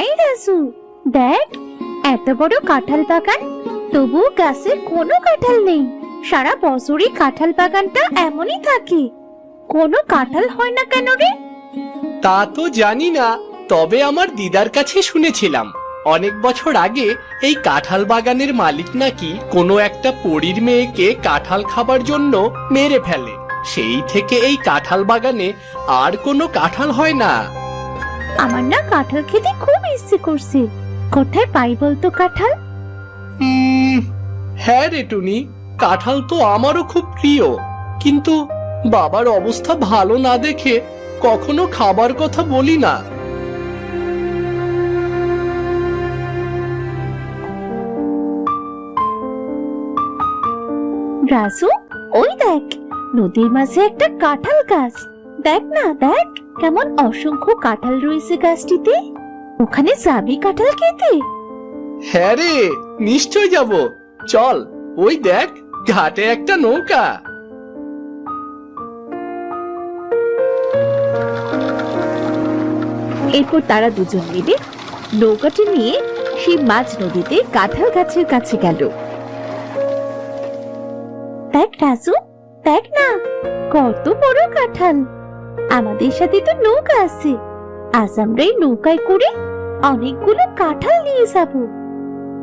এই রাজু, দেখ, এত বড় কাঁঠাল বাগান। তবু গাছে কোনো কাঁঠাল নেই। সারা বছরই কাঁঠাল বাগানটা এমনই থাকে। কোনো কাঁঠাল হয় না কেন রে? তা তো জানি না, তবে আমার দিদার কাছে শুনেছিলাম। অনেক বছর আগে এই কাঁঠাল বাগানের মালিক নাকি কোনো একটা পরীর মেয়েকে কাঁঠাল খাবার জন্য মেরে ফেলে। সেই থেকে এই কাঁঠাল বাগানে আর কোনো কাঁঠাল হয় না। আমার না কাঁঠাল খেতে খুব ইচ্ছে করছে। কোথায় পাই বলতো কাঁঠাল? উম, হ্যাঁ রে টুনি কাঁঠাল তো আমারও খুব প্রিয়। কিন্তু বাবার অবস্থা ভালো না দেখে কখনো খাবার কথা বলি না। রাজু ওই দেখ নদীর মাঝে একটা কাঁঠাল গাছ। দেখ না দেখ কেমন অসংখ্য কাঁঠাল রয়েছে গাছটিতে। ওখানে যাবি কাঁঠাল খেতে? হ্যাঁ রে নিশ্চয় যাব। চল ওই দেখ ঘাটে একটা নৌকা। এরপর তারা দুজন মিলে নৌকাটি নিয়ে সেই মাঝ নদীতে কাঁঠাল গাছের কাছে গেল। দেখ রাজু দেখ না কত বড় কাঁঠাল। আমাদের সাথে তো নৌকা আছে। আজ আমরা এই নৌকায় করে অনেকগুলো কাঁঠাল নিয়ে যাব।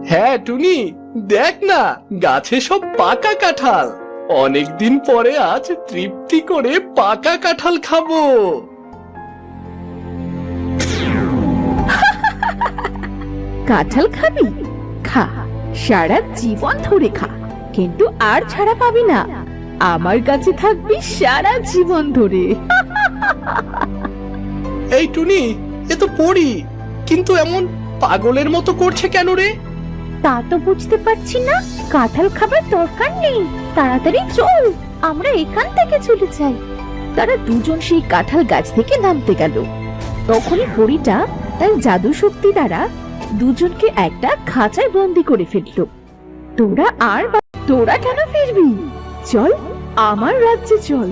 হ্যাঁ টুনি দেখ না গাছে সব পাকা কাঁঠাল। অনেকদিন পরে আজ তৃপ্তি করে পাকা কাঁঠাল খাব। কাঁঠাল খাবি? খা সারা জীবন ধরে খা কিন্তু আর ছাড়া পাবি না। আমার কাছে থাকবি সারা জীবন ধরে। এই টুনি, এ তো পড়ি কিন্তু এমন পাগলের মতো করছে কেন রে? তা তো বুঝতে পারছি না। কাঁঠাল খাবার দরকার নেই। তাড়াতাড়ি চল, আমরা এখান থেকে চলে যাই। তারা দুজন সেই কাঁঠাল গাছ থেকে নামতে গেল। তখনই হরিটা তার জাদু শক্তি দ্বারা দুজনকে একটা খাঁচায় বন্দি করে ফেলল। তোরা আর তোরা কেন ফিরবি? চল, আমার রাজ্যে চল।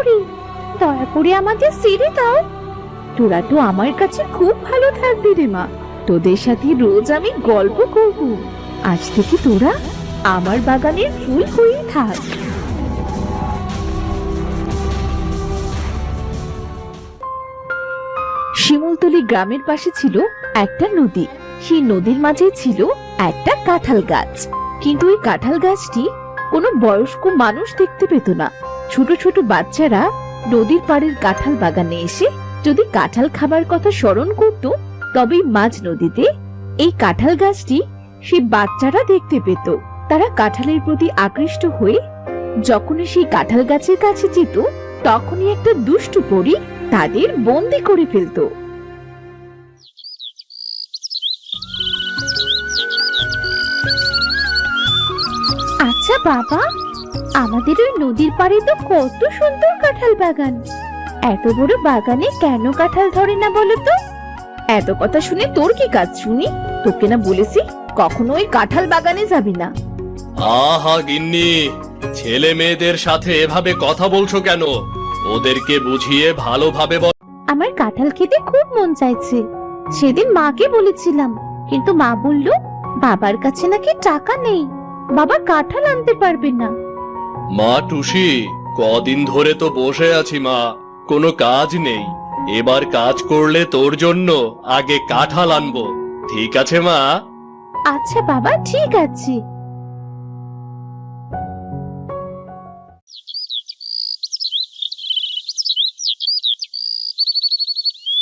পরি দয়া করে আমাদের ছেড়ে দাও। তোরা তো আমার কাছে খুব ভালো থাকবি রে মা। তোদের সাথে রোজ আমি গল্প করব। আজ থেকে তোরা আমার বাগানের ফুল হয়েই থাক। শিমুলতলি গ্রামের পাশে ছিল একটা নদী। সেই নদীর মাঝে ছিল একটা কাঁঠাল গাছ। কিন্তু ওই কাঁঠাল গাছটি কোনো বয়স্ক মানুষ দেখতে পেত না। ছোট ছোট বাচ্চারা নদীর পাড়ের কাঁঠাল বাগানে এসে যদি কাঁঠাল খাবার কথা স্মরণ করত, তবেই মাঝ নদীতে এই কাঁঠাল গাছটি সে বাচ্চারা দেখতে পেত। তারা কাঁঠালের প্রতি আকৃষ্ট হয়ে যখনই সেই কাঁঠাল গাছের কাছে যেত, তখনই একটা দুষ্টু পরী তাদের বন্দি করে ফেলতো। আচ্ছা বাবা আমাদের ওই নদীর পাড়ে তো কত সুন্দর কাঁঠাল বাগান। এত বড় বাগানে কেন কাঁঠাল ধরে না বলো তো? এত কথা শুনে তোর কি কাজ শুনি? তোকে না বলেছি কখনো ওই কাঁঠাল বাগানে যাবি না। আহা গিন্নি ছেলে মেয়েদের সাথে এভাবে কথা বলছো কেন? ওদেরকে বুঝিয়ে ভালোভাবে বল। আমার কাঁঠাল খেতে খুব মন চাইছে। সেদিন মাকে বলেছিলাম কিন্তু মা বলল বাবার কাছে নাকি টাকা নেই। বাবা কাঁঠাল আনতে পারবে না। মা টুসি, কদিন ধরে তো বসে আছি মা। কোনো কাজ নেই। এবার কাজ করলে তোর জন্য আগে কাঁঠাল আনব। ঠিক আছে মা? আচ্ছা বাবা, ঠিক আছে।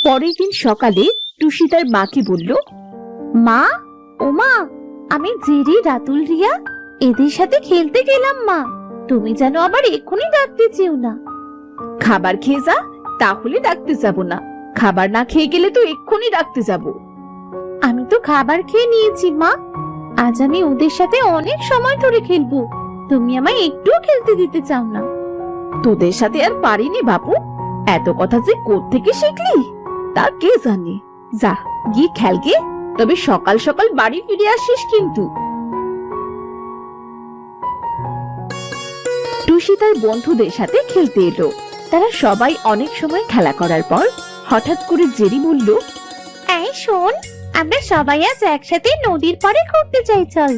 পরের দিন সকালে টুসি তার মাকে বলল, মা ও মা আমি জেরি, রাতুল, রিয়া, এদের সাথে খেলতে গেলাম মা। তুমি যেন আবার এক্ষুনি ডাকতে চেও না। খাবার খেয়ে যা, তাহলে ডাকতে যাব না। খাবার না খেয়ে গেলে তো এক্ষুনি ডাকতে যাব। আমি তো খাবার খেয়ে নিয়েছি, মা। আজ আমি ওদের সাথে অনেক সময় ধরে খেলব। তুমি আমায় একটুও খেলতে দিতে চাও না। তোদের সাথে আর পারিনি, বাপু। এত কথা যে থেকে শিখলি? তা কে জানে? যা, গিয়ে খেলগে তবে সকাল সকাল বাড়ি ফিরে আসিস কিন্তু। টুসি তার বন্ধুদের সাথে খেলতে এলো। তারা সবাই অনেক সময় খেলা করার পর হঠাৎ করে জেরি বলল, এই শোন, আমরা সবাই আজ একসাথে নদীর পাড়ে ঘুরতে চাই চল।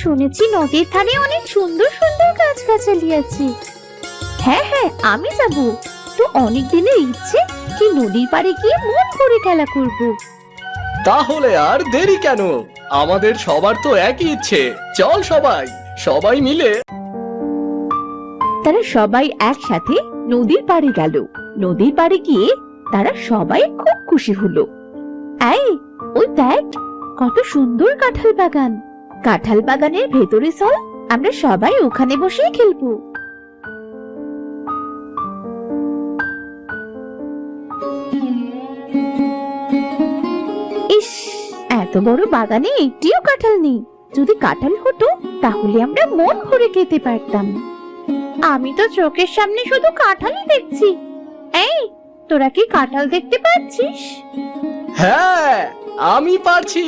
শুনেছি নদীর ধারে অনেক সুন্দর সুন্দর গাছগাছালি আছে। হ্যাঁ হ্যাঁ আমি যাব। তো অনেক দিনের ইচ্ছে কি নদীর পাড়ে গিয়ে মন করে খেলা করব? তাহলে আর দেরি কেন? আমাদের সবার তো একই ইচ্ছে। চল সবাই সবাই মিলে তারা সবাই একসাথে নদীর পাড়ে গেল। নদীর পাড়ে গিয়ে তারা সবাই খুব খুশি হলো। এই, ওই দেখ, কত সুন্দর কাঁঠাল বাগান। কাঁঠাল বাগানের ভেতরে চল, আমরা সবাই ওখানে বসেই খেলব। ইস, এত বড় বাগানে একটিও কাঁঠাল নেই। যদি কাঁঠাল হতো, তাহলে আমরা মন ভরে খেতে পারতাম। আমি তো চোখের সামনে শুধু কাঁঠালই দেখছি। এই তোরা কি কাঁঠাল দেখতে পাচ্ছিস? হ্যাঁ আমি পারছি।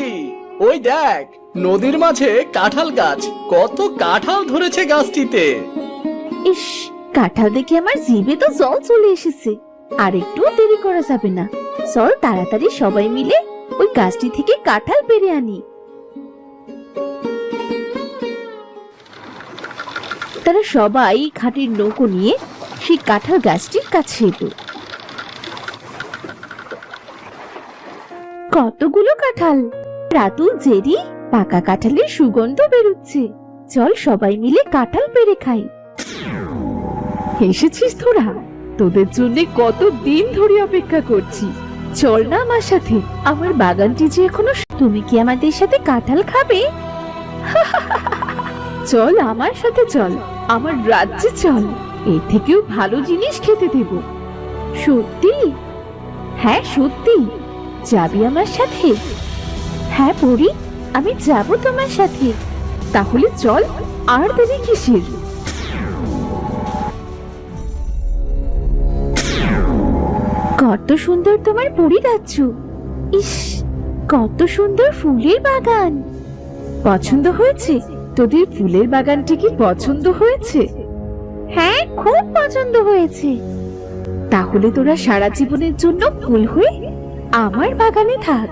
ওই দেখ নদীর মাঝে কাঁঠাল গাছ কত কাঁঠাল ধরেছে গাছটিতে। ইস কাঁঠাল দেখে আমার জিভে তো জল চলে এসেছে। আর একটু দেরি করা যাবে না। চল তাড়াতাড়ি সবাই মিলে ওই গাছটি থেকে কাঁঠাল পেরে আনি। তারা সবাই খাটির নৌকো নিয়ে সেই কাঁঠাল গাছটির কাছে এলো। কতগুলো কাঁঠাল? রাতুল জেরি পাকা কাঁঠালের সুগন্ধ বেরোচ্ছে। চল সবাই মিলে কাঁঠাল পেরে খাই। এসেছিস তোরা? তোদের জন্য কত দিন ধরে অপেক্ষা করছি। চল না আমার সাথে। আমার বাগানটি যে এখনও তুমি কি আমাদের সাথে কাঁঠাল খাবে? চল আমার সাথে চল। আমার রাজ্যে চল এর থেকেও ভালো জিনিস খেতে দেব। সত্যি? হ্যাঁ সত্যি। যাবি আমার সাথে? হ্যাঁ পড়ি আমি যাব তোমার সাথে। তাহলে চল, আর দেরি কিসের? কত সুন্দর তোমার পরি রাজ্য। ইস, কত সুন্দর ফুলের বাগান। পছন্দ হয়েছে? তোদের ফুলের বাগানটি কি পছন্দ হয়েছে? হ্যাঁ খুব পছন্দ হয়েছে। তাহলে তোরা সারা জীবনের জন্য ফুল হয়ে আমার বাগানে থাক।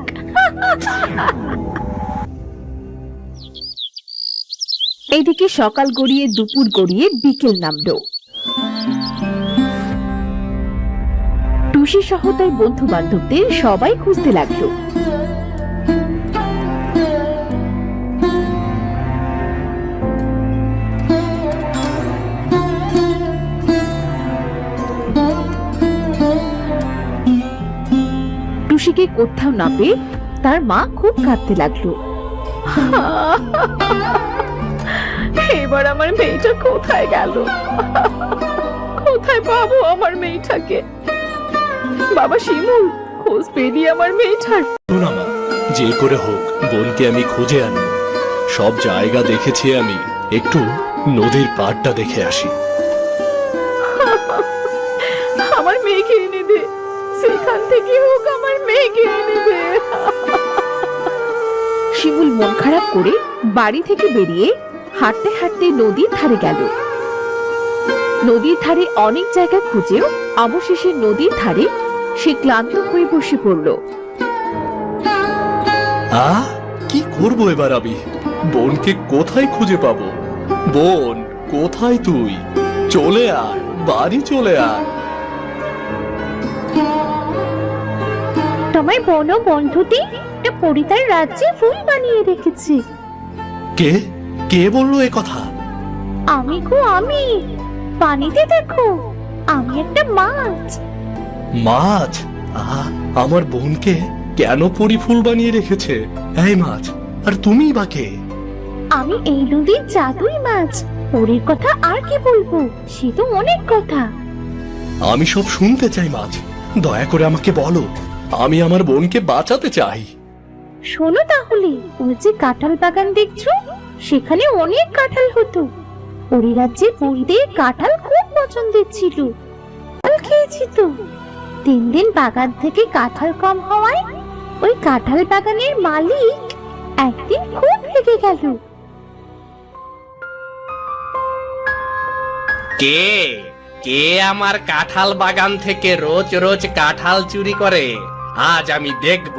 এদিকে সকাল গড়িয়ে দুপুর গড়িয়ে বিকেল নামলো। টুসি সহ তার বন্ধু বান্ধবদের সবাই খুঁজতে লাগল। টুসিকে কোথাও না পেয়ে তার মা খুব কাঁদতে লাগল। এবার আমার মেয়েটা কোথায় গেল? কোথায় পাবো আমার মেয়েটাকে? বাবা শিমুল খোঁজ পেলি আমার মেয়েটার? না মা যে করে হোক বোনকে আমি খুঁজে আনি। সব জায়গা দেখেছি আমি একটু নদীর পাড়টা দেখে আসি। থেকে হোক আমার মেয়েকে এনে দে। শিমুল মন খারাপ করে বাড়ি থেকে বেরিয়ে হাঁটতে হাঁটতে নদীর ধারে গেল। নদীর ধারে অনেক জায়গা খুঁজেও অবশেষে নদীর ধারে সে ক্লান্ত হয়ে বসে পড়ল। আ? কি করব এবার আমি? বোনকে কোথায় খুঁজে পাবো? বোন, কোথায় তুই? চলে আয়, বাড়ি চলে আয়। তোমার বন বন্ধুটি একটা পরিতার রাজ্যে ফুল বানিয়ে রেখেছে। কে? কে বলল এ কথা? আমি গো আমি। পানিতে দেখো আমি একটা মাছ। মাছ? আহা আমার বোনকে কেন পরি ফুল বানিয়ে রেখেছে? এই মাছ আর তুমি বা কে? আমি এই নদীর জাদুই মাছ পরীর কথা আর কি বলব সে তো অনেক কথা। আমি সব শুনতে চাই মাছ দয়া করে আমাকে বলো। আমি আমার বোনকে বাঁচাতে চাই। শোনো তাহলে ওই যে কাঁঠাল বাগান দেখছ? সেখানে অনেক কাঁঠাল হতো। পরিরাজ্যের পরিদের কাঁঠাল খুব পছন্দের ছিল। কাঁঠাল খেয়েছি তো। দিন দিন বাগান থেকে কাঁঠাল কম হওয়ায় ওই কাঁঠাল বাগানের মালিক একদিন খুব রেগে গেল। কে? কে আমার কাঁঠাল বাগান থেকে রোজ রোজ কাঁঠাল চুরি করে? আজ আমি দেখব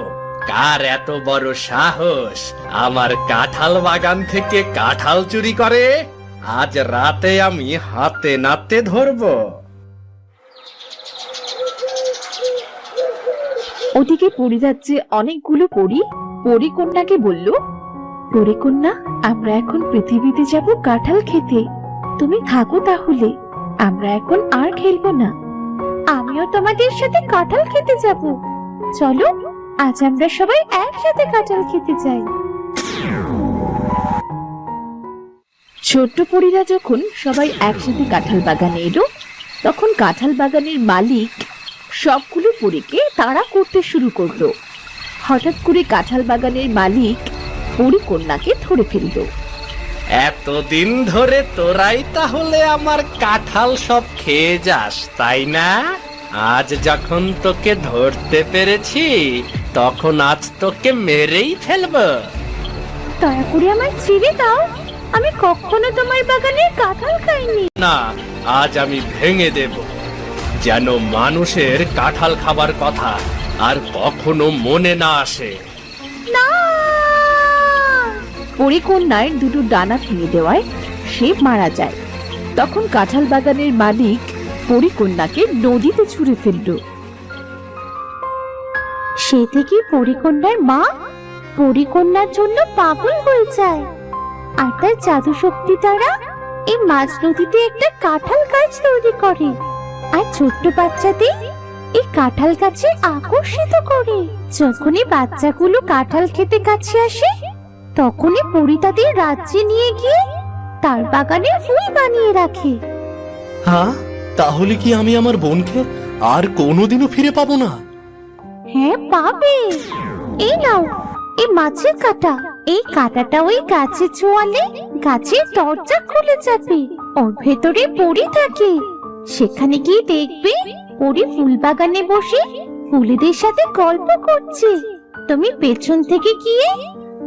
কার এত বড় সাহস। আমার কাঁঠাল বাগান থেকে কাঁঠাল চুরি করে। আজ রাতে আমি হাতে নাতে ধরবো। ওদিকে পরিরাজ্যে অনেকগুলো পরি। পরিকন্যাকে বলল পরিকন্যা আমরা এখন পৃথিবীতে যাব কাঁঠাল খেতে। তুমি থাকো তাহলে। আমরা এখন আর খেলব না। আমিও তোমাদের সাথে কাঁঠাল খেতে যাব। চলো, আজ আমরা সবাই একসাথে কাঁঠাল খেতে যাই। ছোট্ট পরীরা যখন সবাই একসাথে কাঁঠাল বাগানে এলো, তখন কাঁঠাল বাগানের মালিক সবগুলো পরীকে তাড়া করতে শুরু করল। হঠাৎ করে কাঁঠাল বাগানের মালিক পরিকন্যাকে ধরে ফেলল। এতদিন ধরে তোরাই তাহলে আমার কাঁঠাল সব খেয়ে যাস, তাই না? আজ যখন তোকে ধরতে পেরেছি তখন আজ তোকে মেরেই ফেলব। দয়া করে আমায় ছেড়ে দাও। আমি কখনো তোমার বাগানের কাঁঠাল খাইনি। না আজ আমি ভেঙে দেব। যেন মানুষের কাঁঠাল খাবার কথা আর কখনো মনে না আসে। না! পরিকন্যার দুটো ডানা ভেঙে দেওয়ায় সে মারা যায়। তখন কাঁঠাল বাগানের মালিক পরিকন্যাকে নদীতে ছুঁড়ে ফেলল। সে থেকে পরিকন্যার মা পরিকন্যার জন্য পাগল হয়ে যায়। আর তার জাদু শক্তি দ্বারা এই মাছ নদীতে একটা কাঁঠাল গাছ তৈরি করে। আর ছোট্ট বাচ্চাদের এই কাঁঠাল গাছে আকর্ষিত করে। যখনই বাচ্চাগুলো কাঁঠাল খেতে কাছে আসে, তখনই পরি তাদের রাজ্যে নিয়ে গিয়ে তার বাগানে ফুল বানিয়ে রাখে। হ্যাঁ? তাহলে কি আমি আমার বোনকে আর কোনোদিনও ফিরে পাবো না? হ্যাঁ পাবে। এই নাও, এই মাছের কাঁটা। এই কাঁটাটা ওই গাছে ছোঁয়ালে গাছের দরজা খুলে যাবে। ওর ভেতরে পড়ি থাকে। সেখানে গিয়ে দেখবে পরি ফুল বাগানে বসে ফুলেদের সাথে গল্প করছে। তুমি পেছন থেকে গিয়ে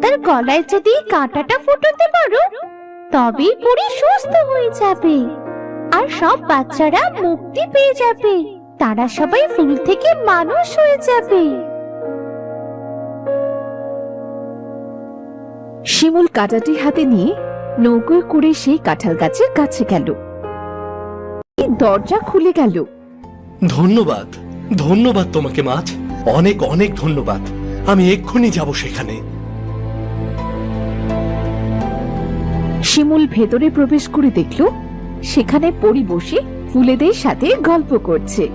তার গলায় যদি কাঁটাটা ফুটোতে পারো, তবেই পরি সুস্থ হয়ে যাবে। আর সব বাচ্চারা মুক্তি পেয়ে যাবে। তারা সবাই ফুল থেকে মানুষ হয়ে যাবে। শিমুল কাঁটাটি হাতে নিয়ে নৌকোয় করে সেই কাঁঠাল গাছের কাছে গেল। এই দরজা খুলে গেল। ধন্যবাদ। ধন্যবাদ তোমাকে মাছ। অনেক অনেক ধন্যবাদ। আমি এক্ষুনি যাব সেখানে। শিমুল ভেতরে প্রবেশ করে দেখল সেখানে পরি বসে ফুলেদের সাথে গল্প করছে।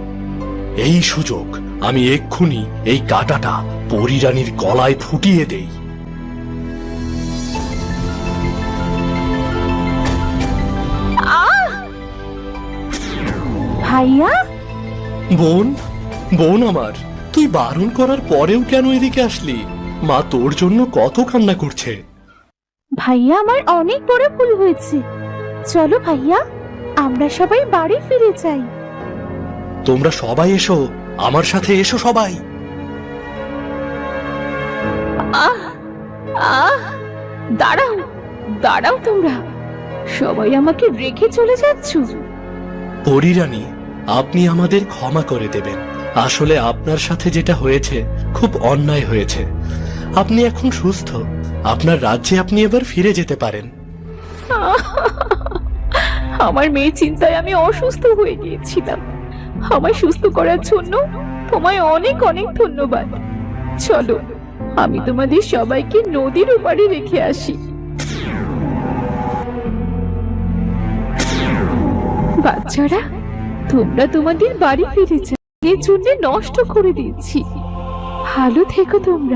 এই সুযোগ আমি এক্ষুনি এই কাঁটাটা পরিরানীর গলায় ফুটিয়ে দেই। ভাইয়া? বোন বোন আমার তুই বারণ করার পরেও কেন এদিকে আসলি? মা তোর জন্য কত কান্না করছে। ভাইয়া আমার অনেক বড় ভুল হয়েছে। চলো ভাইয়া। আমরা সবাই বাড়ি ফিরে যাই। তোমরা সবাই এসো আমার সাথে এসো সবাই। আহ আহ দাঁড়াও দাঁড়াও তোমরা। সবাই আমাকে রেখে চলে যাচ্ছ। পরিরানী আপনি আমাদের ক্ষমা করে দেবেন। আসলে আপনার সাথে যেটা হয়েছে খুব অন্যায় হয়েছে। আপনি এখন সুস্থ। আপনার রাজ্যে আপনি এবার ফিরে যেতে পারেন। আমার মেয়ে চিন্তায় আমি অসুস্থ হয়ে গিয়েছিলাম। আমায় সুস্থ করার জন্য তোমায় অনেক অনেক ধন্যবাদ। চলো, আমি তোমাদের সবাইকে নদীর ওপারে রেখে আসি। বাচ্চারা, তোমরা তোমাদের বাড়ি ফিরে যাও এর জন্য নষ্ট করে দিচ্ছি ভালো থেকো তোমরা।